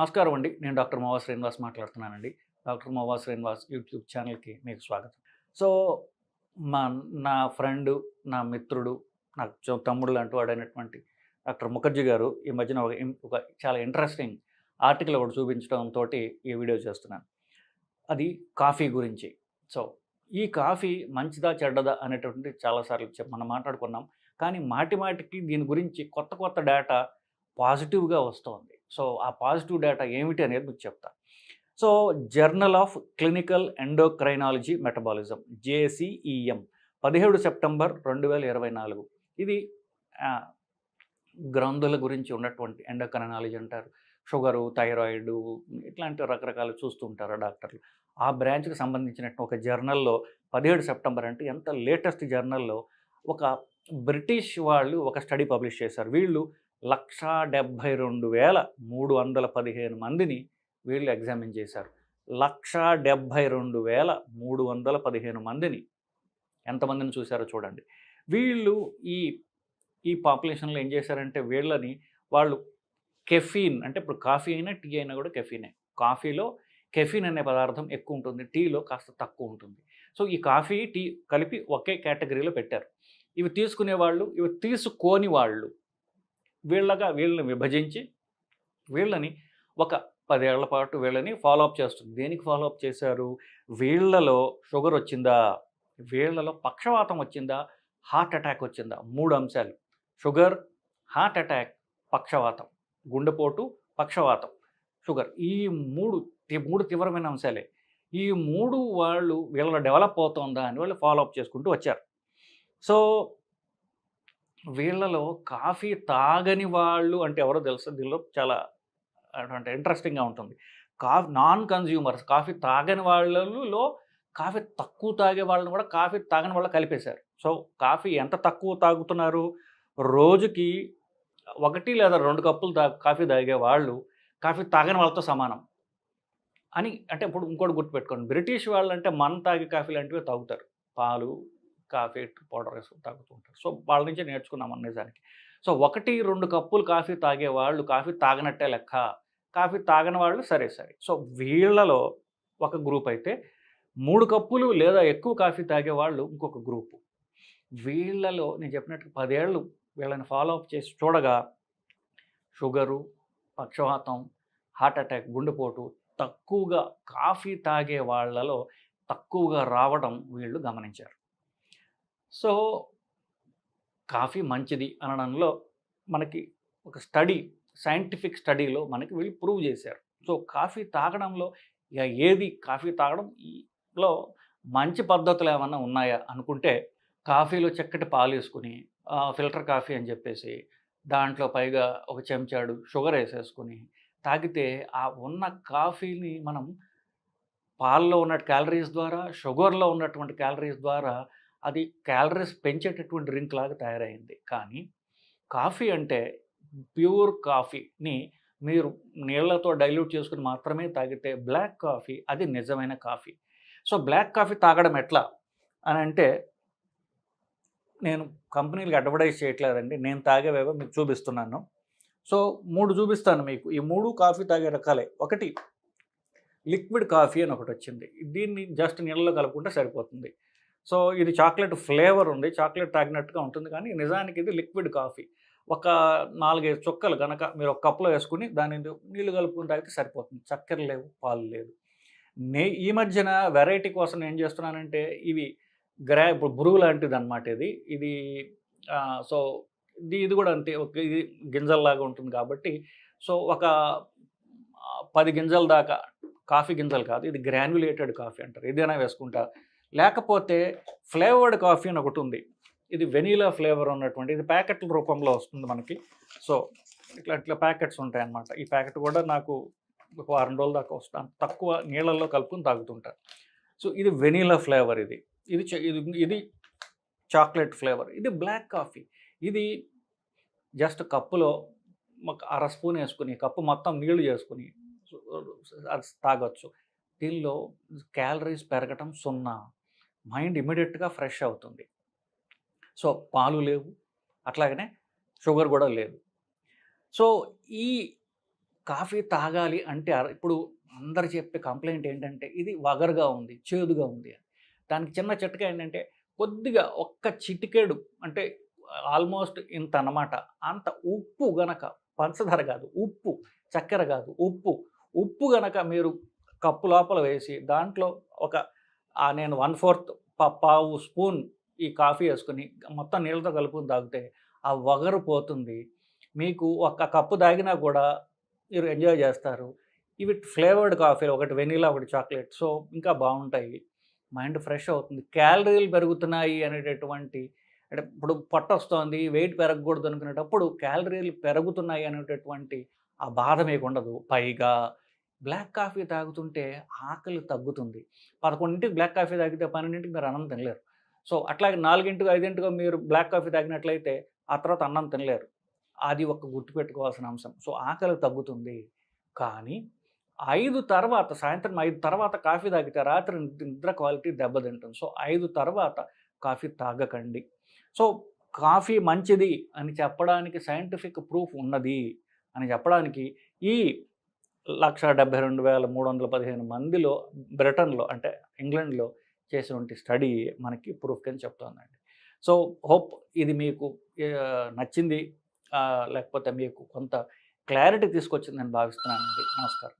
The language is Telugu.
నమస్కారం అండి. నేను డాక్టర్ మోవా శ్రీనివాస్ మాట్లాడుతున్నానండి. డాక్టర్ మోవా శ్రీనివాస్ యూట్యూబ్ ఛానల్కి మీకు స్వాగతం. సో మా నా ఫ్రెండ్ నా మిత్రుడు నాకు తమ్ముడు లాంటి వాడైనటువంటి డాక్టర్ ముఖర్జీ గారు ఈ మధ్యన ఒక ఒక చాలా ఇంట్రెస్టింగ్ ఆర్టికల్ ఒకటి చూపించడంతో ఈ వీడియో చేస్తున్నాను. అది కాఫీ గురించి. సో ఈ కాఫీ మంచిదా చెడ్డదా అనేటువంటి చాలాసార్లు చెప్ మనం మాట్లాడుకున్నాం. కానీ మాటి మాటికి దీని గురించి కొత్త కొత్త డేటా పాజిటివ్గా వస్తుంది. సో ఆ పాజిటివ్ డేటా ఏమిటి అనేది మీకు చెప్తా. So journal of clinical endocrinology metabolism JCEM పదిహేడు సెప్టెంబర్ రెండు వేల ఇరవై నాలుగు. ఇది గ్రంథుల గురించి ఉన్నటువంటి ఎండోక్రైనాలజీ అంటారు షుగరు థైరాయిడ్ ఇట్లాంటి రకరకాలు చూస్తూ ఉంటారు డాక్టర్లు. ఆ బ్రాంచ్కి సంబంధించినట్టు ఒక జర్నల్లో పదిహేడు సెప్టెంబర్ అంటే ఎంత లేటెస్ట్ జర్నల్లో ఒక బ్రిటిష్ వాళ్ళు ఒక స్టడీ పబ్లిష్ చేశారు. వీళ్ళు లక్షా డెబ్భై రెండు వేల మూడు వందల పదిహేను మందిని వీళ్ళు ఎగ్జామిన్ చేశారు. లక్షా డెబ్భై రెండు వేల మూడు వందల పదిహేను మందిని ఎంతమందిని చూశారో చూడండి. వీళ్ళు ఈ ఈ పాపులేషన్లో ఏం చేశారంటే వీళ్ళని వాళ్ళు కెఫీన్ అంటే ఇప్పుడు కాఫీ అయినా టీ అయినా కూడా కెఫీనే. కాఫీలో కెఫీన్ అనే పదార్థం ఎక్కువ ఉంటుంది. టీలో కాస్త తక్కువ ఉంటుంది. సో ఈ కాఫీ టీ కలిపి ఒకే కేటగిరీలో పెట్టారు. ఇవి తీసుకునే వాళ్ళు ఇవి తీసుకోని వాళ్ళు వీళ్ళగా వీళ్ళని విభజించి వీళ్ళని ఒక పదేళ్ళ పాటు వీళ్ళని ఫాలో అప్ చేస్తుంది. దేనికి ఫాలో అప్ చేశారు? వీళ్ళలో షుగర్ వచ్చిందా? వీళ్ళలో పక్షవాతం వచ్చిందా? హార్ట్ అటాక్ వచ్చిందా? మూడు అంశాలు. షుగర్ హార్ట్ అటాక్ పక్షవాతం. గుండెపోటు పక్షవాతం. షుగర్ ఈ మూడు మూడు తీవ్రమైన అంశాలే. ఈ మూడు వాళ్ళు వీళ్ళలో డెవలప్ అవుతుందా అని వాళ్ళు ఫాలో అప్ చేసుకుంటూ వచ్చారు. సో వీళ్ళలో కాఫీ తాగని వాళ్ళు అంటే ఎవరో తెలుసు? దీనిలో చాలా అంటే ఇంట్రెస్టింగ్గా ఉంటుంది. కాఫీ నాన్ కన్జ్యూమర్స్ కాఫీ తాగని వాళ్ళలో కాఫీ తక్కువ తాగే వాళ్ళని కూడా కాఫీ తాగని వాళ్ళు కలిపేశారు. సో కాఫీ ఎంత తక్కువ తాగుతున్నారు? రోజుకి ఒకటి లేదా రెండు కప్పులు తా కాఫీ తాగే వాళ్ళు కాఫీ తాగని వాళ్ళతో సమానం. అని అంటే ఇప్పుడు ఇంకోటి గుర్తుపెట్టుకోండి. బ్రిటిష్ వాళ్ళు అంటే మన తాగే కాఫీ లాంటివి తాగుతారు. పాలు కాఫీ పౌడర్ వేసుకుని తాగుతుంటారు సో వాళ్ళ నుంచి నేర్చుకున్నాం అన్న నిజానికి సో ఒకటి రెండు కప్పులు కాఫీ తాగే వాళ్ళు కాఫీ తాగనట్టే లెక్క. కాఫీ తాగని వాళ్ళు సరే సరే. సో వీళ్ళలో ఒక గ్రూప్ అయితే మూడు కప్పులు లేదా ఎక్కువ కాఫీ తాగే వాళ్ళు ఇంకొక గ్రూపు. వీళ్ళలో నేను చెప్పినట్టు పదేళ్ళు వీళ్ళని ఫాలో అప్ చేసి చూడగా షుగరు పక్షవాతం హార్ట్ అటాక్ గుండెపోటు తక్కువగా కాఫీ తాగే వాళ్ళలో తక్కువగా రావడం వీళ్ళు గమనించారు. సో కాఫీ మంచిది అనడంలో మనకి ఒక స్టడీ సైంటిఫిక్ స్టడీలో మనకి వీళ్ళు ప్రూవ్ చేశారు. సో కాఫీ తాగడంలో ఇక ఏది కాఫీ తాగడంలో మంచి పద్ధతులు ఏమన్నా ఉన్నాయా అనుకుంటే కాఫీలో చక్కటి పాలు వేసుకుని ఫిల్టర్ కాఫీ అని చెప్పేసి దాంట్లో పైగా ఒక చెంచాడు షుగర్ వేసేసుకుని తాగితే ఆ ఉన్న కాఫీని మనం పాల్లో ఉన్న క్యాలరీస్ ద్వారా షుగర్లో ఉన్నటువంటి క్యాలరీస్ ద్వారా అది క్యాలరీస్ పెంచేటటువంటి డ్రింక్ లాగా తయారైంది కానీ కాఫీ అంటే ప్యూర్ కాఫీని మీరు నీళ్ళతో డైల్యూట్ చేసుకుని మాత్రమే తాగితే బ్లాక్ కాఫీ అది నిజమైన కాఫీ. సో బ్లాక్ కాఫీ తాగడం ఎట్లా అని అంటే నేను కంపెనీలకు అడ్వర్టైజ్ చేయట్లేదండి. నేను తాగేవేవో మీకు చూపిస్తున్నాను. సో మూడు చూపిస్తాను మీకు. ఈ మూడు కాఫీ తాగే రకాలే. ఒకటి లిక్విడ్ కాఫీ అని ఒకటి వచ్చింది. దీన్ని జస్ట్ నీళ్ళలో కలుపుకుంటే సరిపోతుంది. సో ఇది చాక్లెట్ ఫ్లేవర్ ఉంది చాక్లెట్ తాగినట్టుగా ఉంటుంది. కానీ నిజానికి ఇది లిక్విడ్ కాఫీ. ఒక నాలుగైదు చుక్కలు కనుక మీరు ఒక కప్లో వేసుకుని దాని నీళ్ళు కలుపుకుని తాగితే సరిపోతుంది. చక్కెర లేవు పాలు లేదు నే ఈ మధ్యన వెరైటీ కోసం ఏం చేస్తున్నానంటే ఇవి గ్రా ఇప్పుడు బురుగు లాంటిది అనమాట ఇది ఇది సో ఇది ఇది కూడా అంతే. ఒక ఇది గింజల్లాగా ఉంటుంది కాబట్టి సో ఒక పది గింజల దాకా కాఫీ గింజలు కాదు ఇది గ్రాన్యులేటెడ్ కాఫీ అంటారు. ఏదైనా వేసుకుంటా లేకపోతే ఫ్లేవర్డ్ కాఫీ అని ఒకటి ఉంది. ఇది వెనీలా ఫ్లేవర్ ఉన్నటువంటి ఇది ప్యాకెట్ల రూపంలో వస్తుంది మనకి. సో ఇట్లా ఇట్లా ప్యాకెట్స్ ఉంటాయి అన్నమాట ఈ ప్యాకెట్ కూడా నాకు ఒక వారం రోజుల దాకా వస్తాను. తక్కువ నీళ్ళల్లో కలుపుకొని తాగుతుంటాను. సో ఇది వెనీలా ఫ్లేవర్ ఇది. ఇది ఇది ఇది చాక్లెట్ ఫ్లేవర్. ఇది బ్లాక్ కాఫీ. ఇది జస్ట్ కప్పులో మాకు అర స్పూన్ వేసుకుని కప్పు మొత్తం నీళ్ళు చేసుకుని తాగొచ్చు. దీనిలో క్యాలరీస్ పెరగటం సున్నా. మైండ్ ఇమీడియట్గా ఫ్రెష్ అవుతుంది. సో పాలు లేవు. అట్లాగనే షుగర్ కూడా లేదు. సో ఈ కాఫీ తాగాలి అంటే ఇప్పుడు అందరు చెప్పే కంప్లైంట్ ఏంటంటే ఇది వగరుగా ఉంది చేదుగా ఉంది దానికి చిన్న చిట్కా ఏంటంటే కొద్దిగా ఒక్క చిటికేడు అంటే ఆల్మోస్ట్ ఇంత అన్నమాట అంత ఉప్పు గనక పంచదార కాదు ఉప్పు చక్కెర కాదు ఉప్పు. ఉప్పు గనక మీరు కప్పు లోపల వేసి దాంట్లో ఒక నేను వన్ ఫోర్త్ పావు స్పూన్ ఈ కాఫీ వేసుకుని మొత్తం నీళ్ళతో కలుపుకుని తాగితే ఆ వగరు పోతుంది. మీకు ఒక కప్పు తాగినా కూడా మీరు ఎంజాయ్ చేస్తారు. ఇవి ఫ్లేవర్డ్ కాఫీ ఒకటి వెనీలా ఒకటి చాక్లెట్. సో ఇంకా బాగుంటాయి. మైండ్ ఫ్రెష్ అవుతుంది. క్యాలరీలు పెరుగుతున్నాయి అనేటటువంటి అంటే ఇప్పుడు పొట్ట వస్తుంది వెయిట్ పెరగకూడదు అనుకునేటప్పుడు క్యాలరీలు పెరుగుతున్నాయి అనేటటువంటి ఆ బాధ మీకు ఉండదు. పైగా బ్లాక్ కాఫీ తాగుతుంటే ఆకలి తగ్గుతుంది. పదకొండింటికి బ్లాక్ కాఫీ తాగితే పన్నెండింటికి మీరు అన్నం తినలేరు. సో అట్లాగే నాలుగింటికి ఐదింటికి మీరు బ్లాక్ కాఫీ తాగినట్లయితే ఆ తర్వాత అన్నం తినలేరు. అది ఒక గుర్తుపెట్టుకోవాల్సిన అంశం. సో ఆకలి తగ్గుతుంది. కానీ ఐదు తర్వాత సాయంత్రం ఐదు తర్వాత కాఫీ తాగితే రాత్రి నిద్ర క్వాలిటీ దెబ్బతింటుంది. సో ఐదు తర్వాత కాఫీ తాగకండి. సో కాఫీ మంచిది అని చెప్పడానికి సైంటిఫిక్ ప్రూఫ్ ఉన్నది అని చెప్పడానికి ఈ లక్ష డెబ్బై రెండు వేల మూడు వందల పదిహేను మందిలో బ్రిటన్లో అంటే ఇంగ్లాండ్లో చేసినటువంటి స్టడీ మనకి ప్రూఫ్ కింద చెప్తోందండి. సో హోప్ ఇది మీకు నచ్చింది లేకపోతే మీకు కొంత క్లారిటీ తీసుకొచ్చిందని భావిస్తున్నానండి. నమస్కారం.